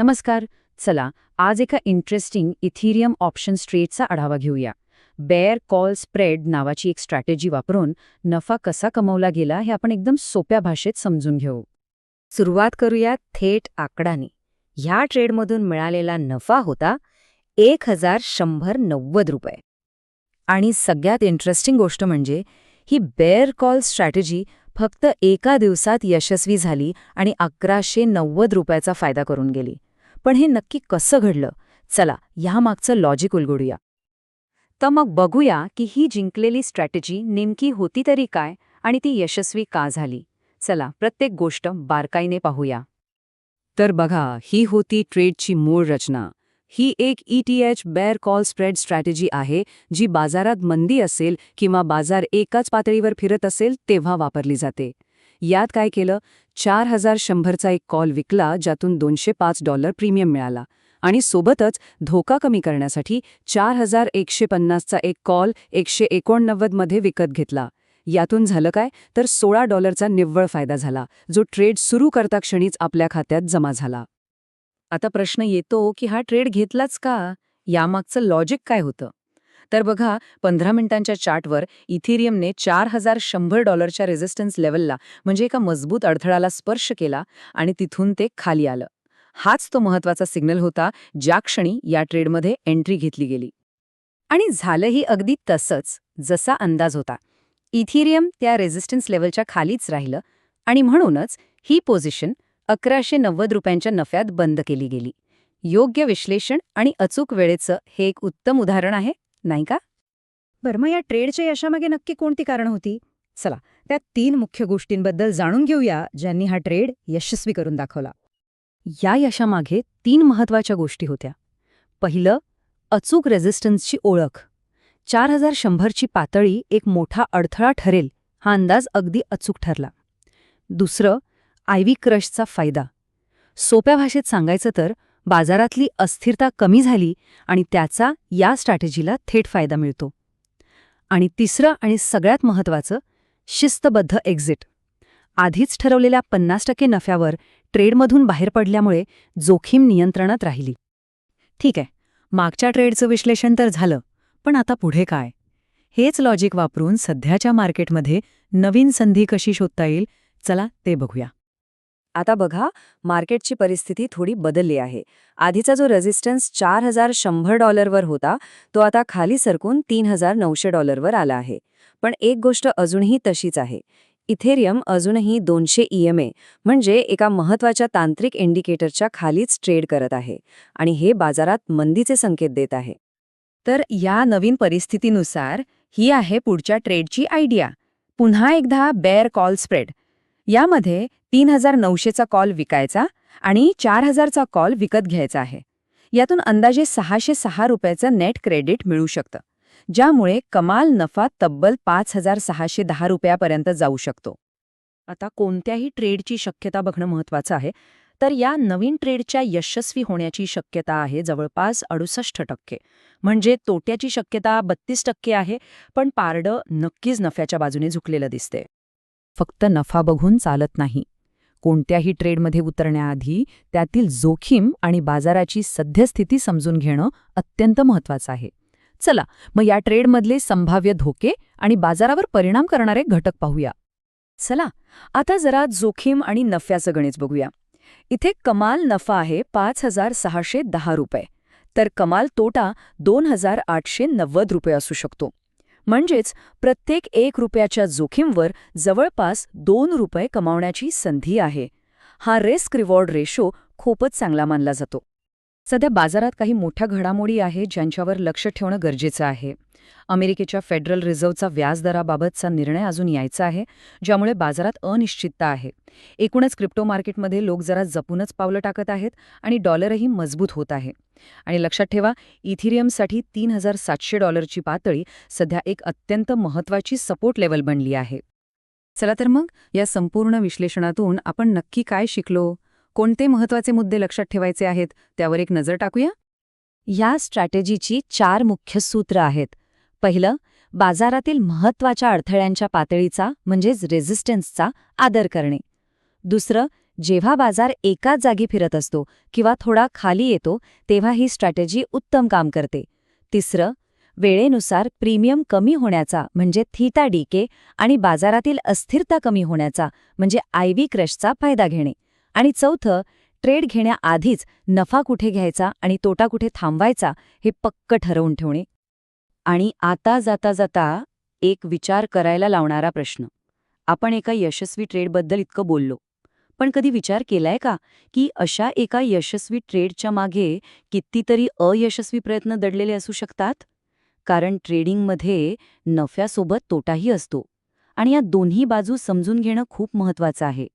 नमस्कार चला आज एका इंटरेस्टिंग इथिरियम ऑप्शन स्ट्रेटचा आढावा घेऊया. बेअर कॉल स्प्रेड नावाची एक स्ट्रॅटेजी वापरून नफा कसा कमवला गेला हे आपण एकदम सोप्या भाषेत समजून घेऊ. सुरुवात करूया थेट आकडाने. ह्या ट्रेडमधून मिळालेला नफा होता एक हजार शंभर नव्वद रुपये. आणि सगळ्यात इंटरेस्टिंग गोष्ट म्हणजे ही बेअर कॉल स्ट्रॅटेजी फक्त एका दिवसात यशस्वी झाली आणि अकराशे नव्वद रुपयाचा फायदा करून गेली. पण हे नक्की कसं घडलं? चला ह्यामागचं लॉजिक उलगडूया. तर मग बघूया की ही जिंकलेली स्ट्रॅटेजी नेमकी होती तरी काय आणि ती यशस्वी का झाली. चला प्रत्येक गोष्ट बारकाईने पाहूया. तर बघा ही होती ट्रेडची मूळ रचना. ही एक E T H bear call spread strategy आहे जी बाजारात मंदी असेल किंवा बाजार एकाच पातळीवर फिरत असेल तेव्हा वापरली जाते. यात काय केलं? चार हजार शंभरचा एक कॉल विकला ज्यातून दोनशे पाच डॉलर प्रीमियम मिळाला. आणि सोबतच धोका कमी करण्यासाठी चार हजार एकशे पन्नासचा एक कॉल एकशे एकोणनव्वदमध्ये विकत घेतला. यातून झालं काय? तर सोळा डॉलरचा निव्वळ फायदा झाला जो ट्रेड सुरू करता क्षणीच आपल्या खात्यात जमा झाला. आता प्रश्न येतो की हा ट्रेड घेतलाच का? यामागचं लॉजिक काय होतं? तर बघा पंधरा मिनिटांच्या चार्टवर इथिरियमने चार हजार शंभर डॉलरच्या रेझिस्टन्स लेवलला म्हणजे एका मजबूत अडथळाला स्पर्श केला आणि तिथून ते खाली आलं. हाच तो महत्त्वाचा सिग्नल होता ज्या क्षणी या ट्रेडमध्ये एंट्री घेतली गेली. आणि झालंही अगदी तसंच जसा अंदाज होता. इथिरियम त्या रेझिस्टन्स लेवलच्या खालीच राहिलं आणि म्हणूनच ही पोझिशन अकराशे नव्वद रुपयांच्या नफ्यात बंद केली गेली. योग्य विश्लेषण आणि अचूक वेळेचं हे एक उत्तम उदाहरण आहे. नाही का? बरं मग या ट्रेडच्या यशामागे नक्की कोणती कारणं होती? चला त्या तीन मुख्य गोष्टींबद्दल जाणून घेऊया ज्यांनी हा ट्रेड यशस्वी करून दाखवला. या यशामागे तीन महत्त्वाच्या गोष्टी होत्या. पहिलं अचूक रेझिस्टन्सची ओळख. चार हजार शंभरची पातळी एक मोठा अडथळा ठरेल हा अंदाज अगदी अचूक ठरला. दुसरं आयव्ही क्रशचा फायदा. सोप्या भाषेत सांगायचं तर बाजारातली अस्थिरता कमी झाली आणि त्याचा या स्ट्रॅटेजीला थेट फायदा मिळतो. आणि तिसरं आणि सगळ्यात महत्त्वाचं शिस्तबद्ध एक्झिट. आधीच ठरवलेल्या पन्नास टक्के नफ्यावर ट्रेडमधून बाहेर पडल्यामुळे जोखीम नियंत्रणात राहिली. ठीक आहे मागच्या ट्रेडचं विश्लेषण तर झालं पण आता पुढे काय? हेच लॉजिक वापरून सध्याच्या मार्केटमध्ये नवीन संधी कशी शोधता येईल चला ते बघूया. आता बघा मार्केटची परिस्थिती थोडी बदलली आहे. आधीचा जो रेझिस्टन्स चार हजार शंभर डॉलरवर होता तो आता खाली सरकून तीन हजार नऊशे डॉलरवर आला आहे. पण एक गोष्ट अजूनही तशीच आहे. इथेरियम अजूनही दोनशे ईएमए म्हणजे एका महत्त्वाच्या तांत्रिक इंडिकेटरच्या खालीच ट्रेड करत आहे आणि हे बाजारात मंदीचे संकेत देत आहे. तर या नवीन परिस्थितीनुसार ही आहे पुढच्या ट्रेडची आयडिया. पुन्हा एकदा बेअर कॉल स्प्रेड यामध्ये तीन हजार नऊशेचा कॉल विकायचा आणि चार हजारचा कॉल विकत घ्यायचा आहे. यातून अंदाजे सहाशे सहा रुपयाचं नेट क्रेडिट मिळू शकतं ज्यामुळे कमाल नफा तब्बल पाच हजार सहाशे दहा रुपयापर्यंत जाऊ शकतो. आता कोणत्याही ट्रेडची शक्यता बघणं महत्वाचं आहे तर या नवीन ट्रेडच्या यशस्वी होण्याची शक्यता आहे जवळपास अडुसष्ट टक्के. म्हणजे तोट्याची शक्यता बत्तीस टक्के आहे पण पारडं नक्कीच नफ्याच्या बाजूने झुकलेलं दिसते फक्त नफा बघून चालत नाही. कोणत्याही ट्रेडमध्ये उतरण्याआधी त्यातील जोखीम आणि बाजाराची सद्यस्थिती समजून घेणं अत्यंत महत्वाचं आहे. चला मग या ट्रेडमधले संभाव्य धोके आणि बाजारावर परिणाम करणारे घटक पाहूया. चला आता जरा जोखीम आणि नफ्याचं गणित बघूया. इथे कमाल नफा आहे पाच हजार सहाशे दहा रुपये तर कमाल तोटा दोन हजार आठशे नव्वद रुपये असू शकतो. म्हणजेच प्रत्येक एक रुपयाच्या जोखीमवर जवळपास दोन रुपये कमावण्याची संधी आहे. हा रिस्क रिवॉर्ड रेशो खूपच चांगला मानला जातो. सध्या बाजारात काही मोठ्या घडामोडी आहे ज्यांच्यावर लक्ष ठेवणं गरजेचं आहे. अमेरिकेच्या फेडरल रिझर्व्हचा व्याजदराबाबतचा निर्णय अजून यायचा आहे ज्यामुळे बाजारात अनिश्चितता आहे. एकूणच क्रिप्टो मार्केटमध्ये लोक जरा जपूनच पावलं टाकत आहेत आणि डॉलरही मजबूत होत आहे. आणि लक्षात ठेवा इथिरियमसाठी तीन हजार सातशे डॉलरची पातळी सध्या एक अत्यंत महत्वाची सपोर्ट लेवल बनली आहे. चला तर मग या संपूर्ण विश्लेषणातून आपण नक्की काय शिकलो? कोणते महत्त्वाचे मुद्दे लक्षात ठेवायचे आहेत त्यावर एक नजर टाकूया? या स्ट्रॅटेजीची चार मुख्य सूत्र आहेत. पहिलं बाजारातील महत्त्वाच्या अडथळ्यांच्या पातळीचा म्हणजेच रेझिस्टन्सचा आदर करणे. दुसरं जेव्हा बाजार एकाच जागी फिरत असतो किंवा थोडा खाली येतो तेव्हा ही स्ट्रॅटेजी उत्तम काम करते. तिसरं वेळेनुसार प्रीमियम कमी होण्याचा म्हणजे थीता डीके आणि बाजारातील अस्थिरता कमी होण्याचा म्हणजे आयव्ही क्रशचा फायदा घेणे. आणि चौथं ट्रेड घेण्याआधीच नफा कुठे घ्यायचा आणि तोटा कुठे थांबवायचा हे पक्क ठरवून ठेवणे. आणि आता जाता जाता एक विचार करायला लावणारा प्रश्न. आपण एका यशस्वी ट्रेडबद्दल इतकं बोललो. पण कधी विचार केलाय का की अशा एका यशस्वी ट्रेडच्या मागे कितीतरी अयशस्वी प्रयत्न दडलेले असू शकतात? कारण ट्रेडिंगमध्ये नफ्यासोबत तोटाही असतो. आणि या दोन्ही बाजू समजून घेणं खूप महत्वाचं आहे.